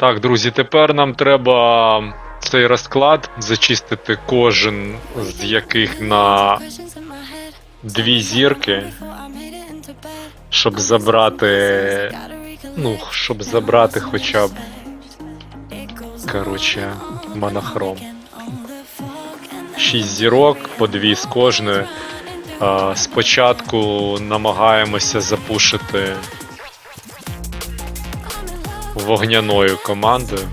Так, друзі, тепер нам треба цей розклад зачистити кожен з яких на дві зірки, щоб забрати. Ну, щоб забрати хоча б. Коротше, монохром. Шість зірок, по дві з кожної. Спочатку намагаємося запушити вогняною командою.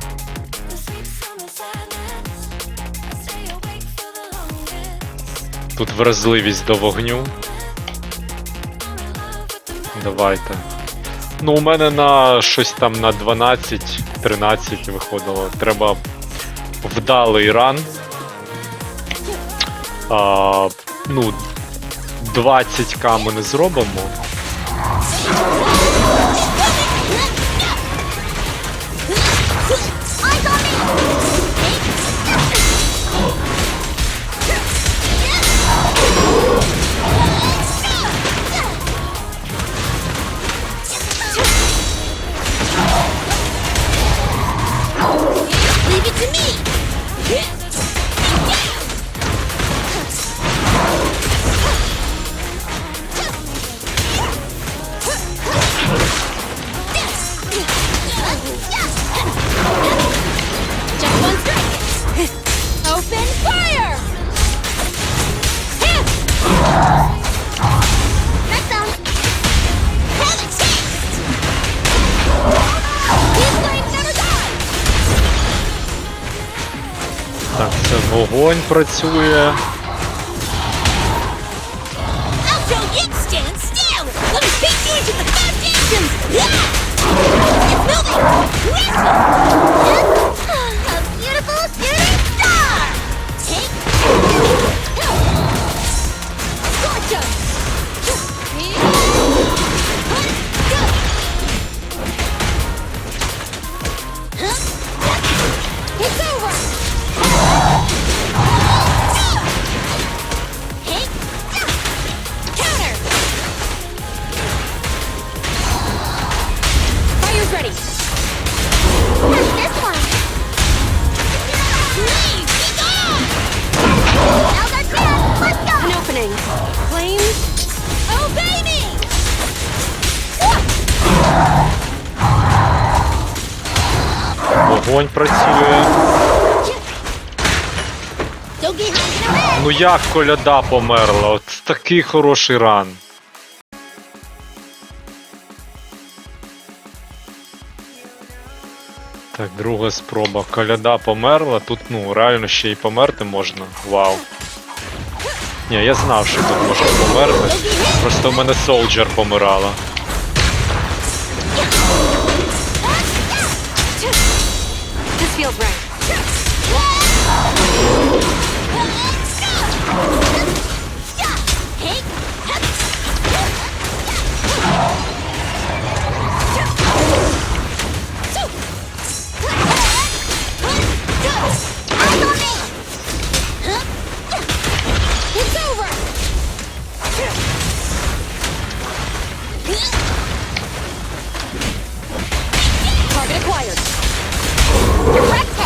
Тут вразливість до вогню. Давайте. Ну, у мене на щось там на 12-13 виходило. Треба вдалий ран. А, ну, 20к ми не зробимо. To me! Вогонь працює. I'll show you stand still! Let me beat you into the foundations! Yeah! It's moving! Whistle! Вогонь працює. Ну як коляда померла? От такий хороший ран. Так, друга спроба. Коляда померла. Тут ну реально ще й померти можна. Вау. Ні, я знав, що тут можна померти. Просто в мене солджер помирала. feels right. Let's go! Correct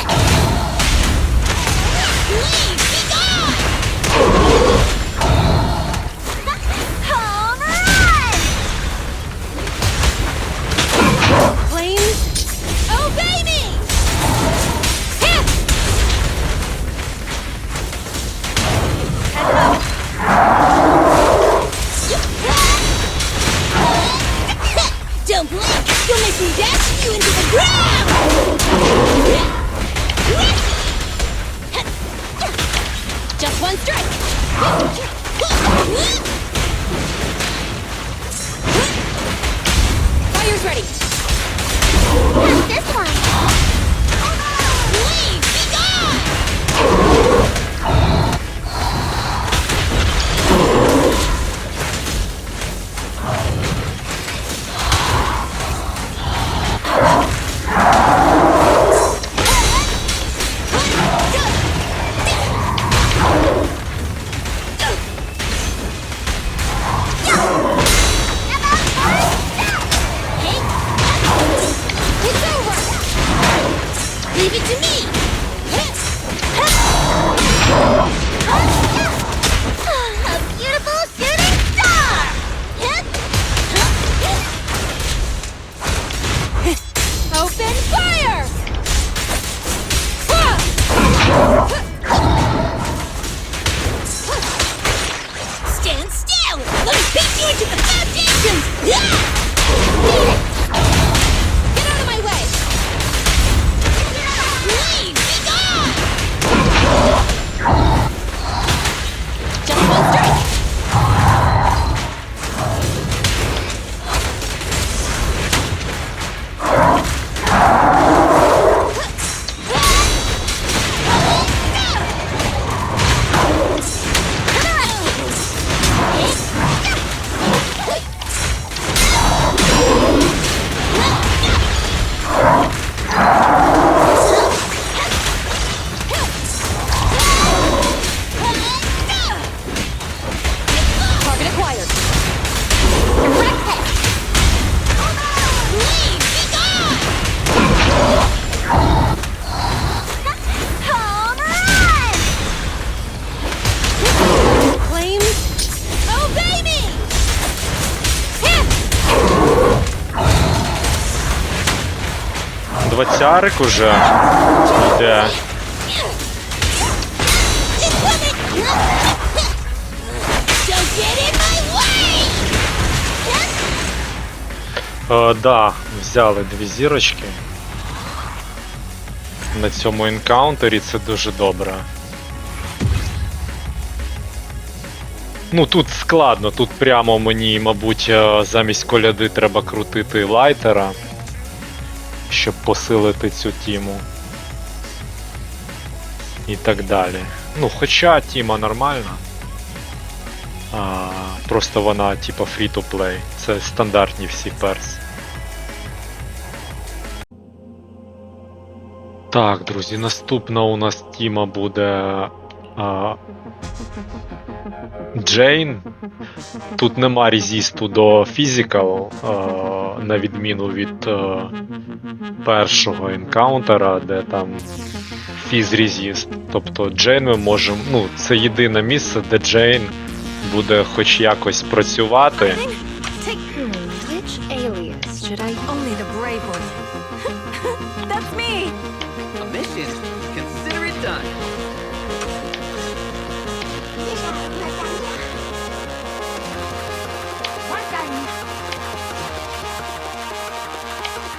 Sensors ready. Двадцярик уже йде. Way! Е, да, взяли дві зірочки. На цьому енкаунтері це дуже добре. Ну тут складно, тут прямо мені, мабуть, е, замість коляди треба крутити лайтера, щоб посилити цю тіму. І так далі. Ну, хоча тіма нормальна. А, просто вона типа free-to-play. Це стандартні всі перс. Так, друзі, наступна у нас тіма буде а, Джейн. Тут нема резісту до фізикал, на відміну від першого енкаунтера, де там фіз резіст. Тобто Джейн ми можемо. Ну, це єдине місце, де Джейн буде хоч якось працювати.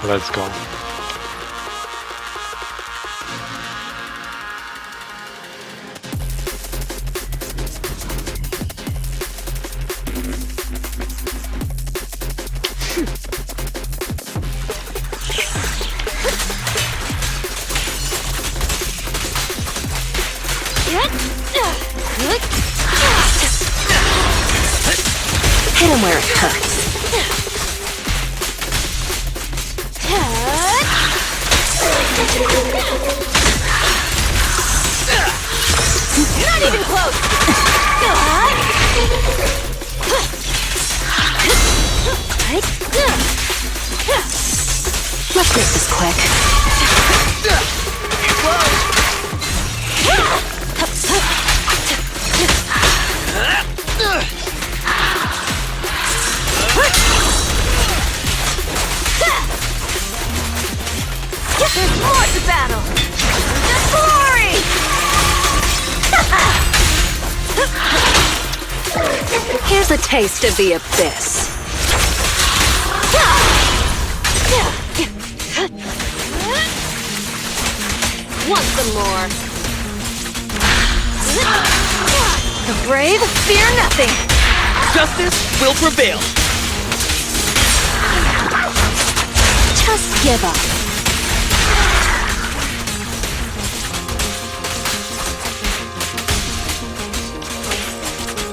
Let's go. Hit him where it hurts. Taste of the abyss. Want some more? The brave fear nothing. Justice will prevail. Just give up.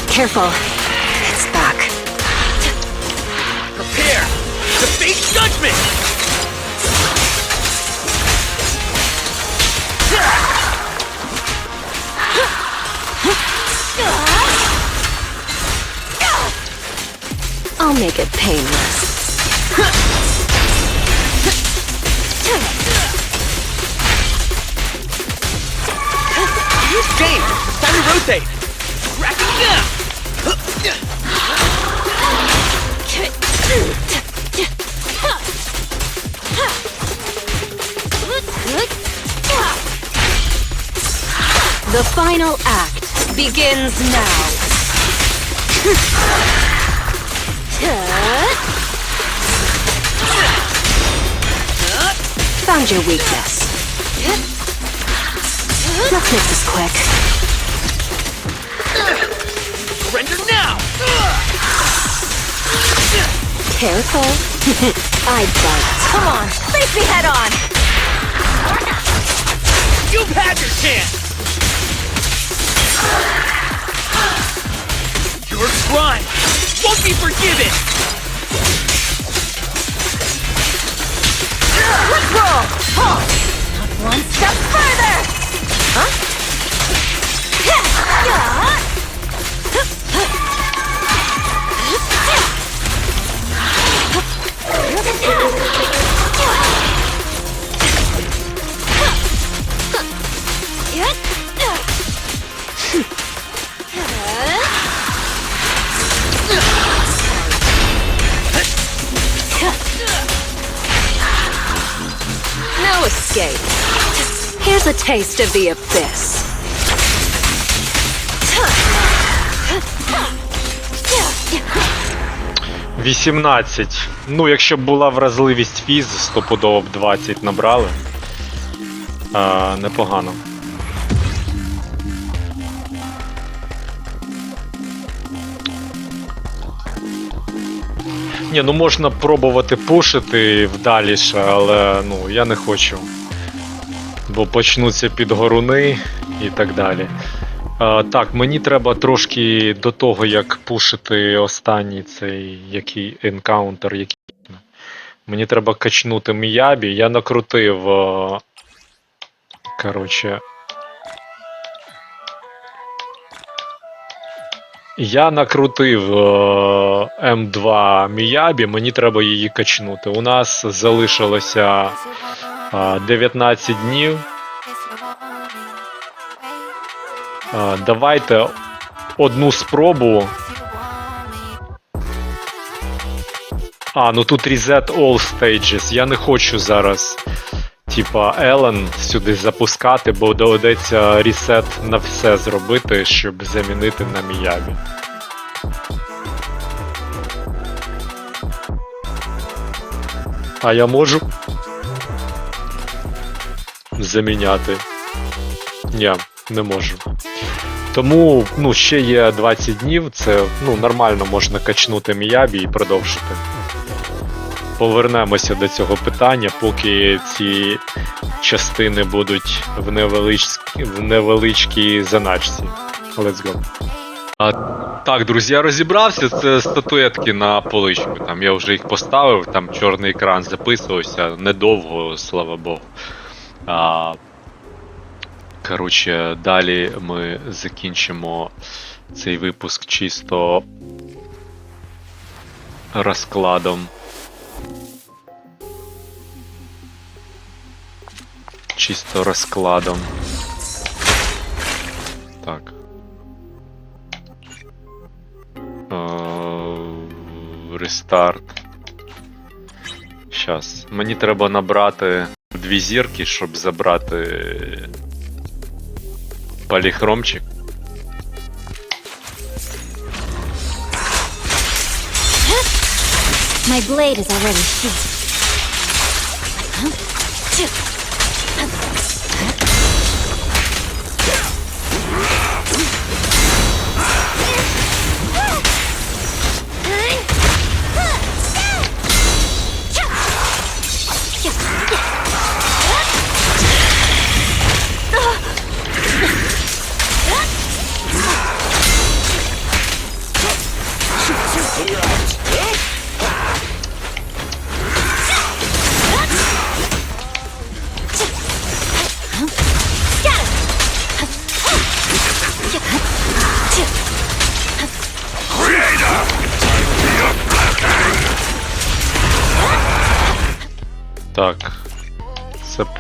Careful. Fate Judgment! I'll make it painless. James, time to rotate! Cracking up! The final act begins now. Found your weakness. Let's make this quick. Surrender now. Careful. I bite. Come on, face me head on. You've had your chance. Your crime won't be forgiven. Let's roll. Huh. Not one step further. No escape. Here's a taste of the abyss. 18. Ну, якщо б була вразливість фіз, стопудово б 20 набрали. А, непогано. Ні, ну можна пробувати пушити вдаліше, але ну, я не хочу. Бо почнуться підгоруни і так далі. Так, мені треба трошки до того, як пушити останній цей який енкаунтер, який. Мені треба качнути Міябі. Я накрутив. Коротше. Я накрутив е, М2 Міябі, мені треба її качнути. У нас залишилося е, 19 днів. Давайте одну спробу. А, ну тут Reset All Stages. Я не хочу зараз, типа, Елен сюди запускати, бо доведеться ресет на все зробити, щоб замінити на Міябі. А я можу заміняти. Ні, не можу. Тому ну, ще є 20 днів, це ну, нормально можна качнути Міябі і продовжити. Повернемося до цього питання, поки ці частини будуть в невеличкій, в невеличкій заначці. Let's go. А, так, друзі, я розібрався. Це статуетки на поличку. Там я вже їх поставив, там чорний екран записувався недовго, слава Богу. А, Коротше, далі ми закінчимо цей випуск чисто розкладом. Чисто розкладом. Так. Е, Рестарт. Щас. Мені треба набрати дві зірки, щоб забрати поліхромчик. My blade is already sheathed. Так.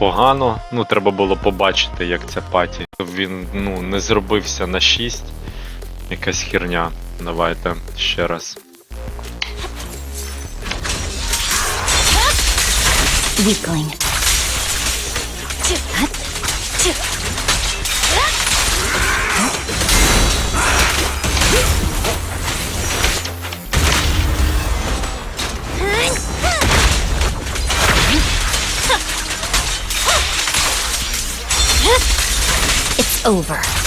Погано. Ну, треба було побачити, як ця паті. Він ну, не зробився на 6. Якась херня. Давайте ще раз. Weakling. Over.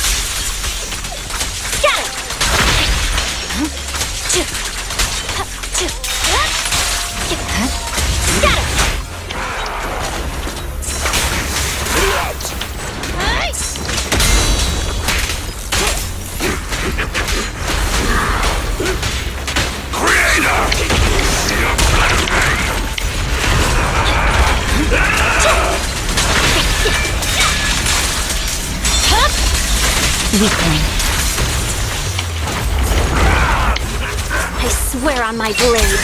Weakling. I swear on my blade.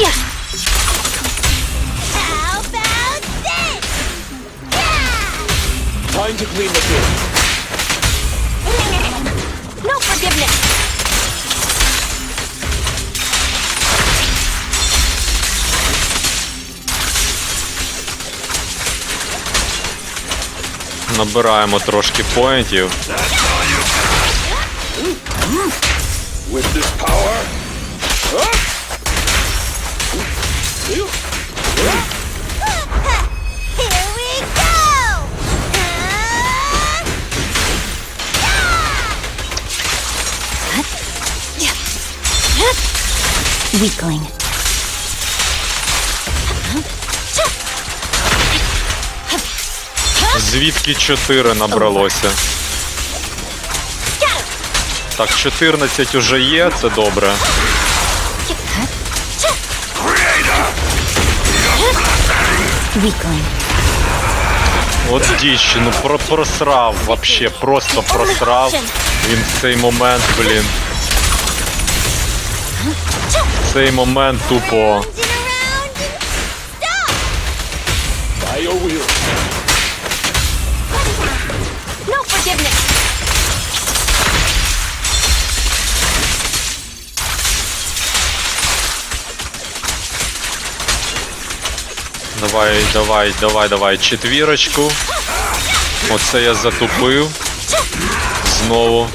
Yeah. How about this? Yeah! Time to clean the room. Набираємо трошки поінтів. Uh, Weakling. Звідки 4 набралося? Так, 14 уже є, це добре. От діч, ну про просрав вообще, просто просрав. Він в цей момент, блін. В цей момент тупо. Forgiveness. Давай, давай, давай, давай, четвірочку. Оце я затупив. Знову.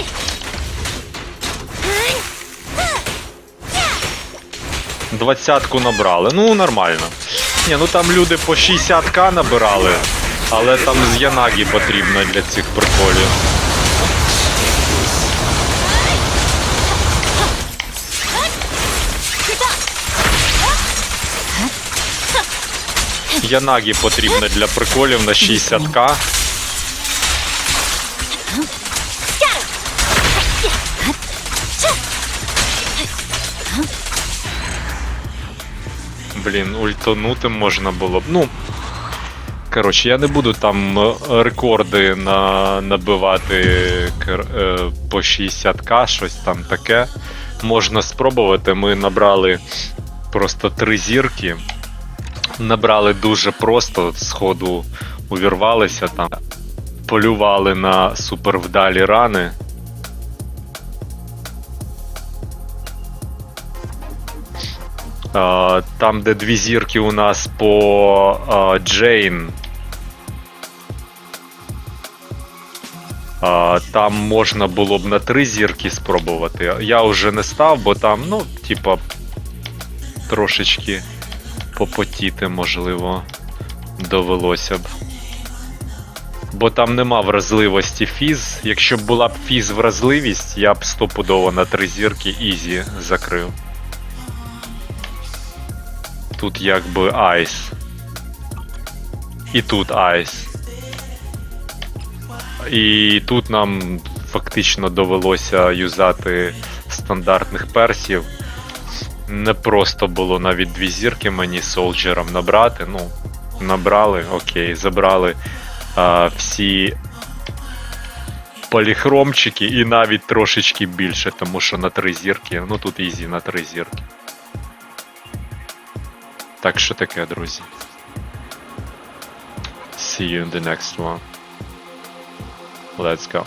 Двадцятку набрали. Ну, нормально. Ні, ну там люди по 60к набирали, але там з Янагі потрібно для цих приколів. Янагі потрібно для приколів на 60к. Блін, ультонути можна було б. Ну. Коротше, я не буду там е, рекорди на, набивати е, по 60к, щось там таке. Можна спробувати. Ми набрали просто три зірки. Набрали дуже просто, сходу увірвалися там. Полювали на супервдалі рани. Там, де дві зірки у нас по Джейн. Там можна було б на три зірки спробувати. Я вже не став, бо там, ну, типа, трошечки попотіти, можливо, довелося б. Бо там нема вразливості фіз. Якщо б була б фіз вразливість, я б стопудово на три зірки ізі закрив. Тут якби айс. І тут айс. І тут нам фактично довелося юзати стандартних персів. Не просто було навіть дві зірки мені солджерам набрати. Ну, набрали, окей, забрали а, всі поліхромчики і навіть трошечки більше, тому що на три зірки, ну тут ізі на три зірки. Так що таке, друзі. See you in the next one. Let's go.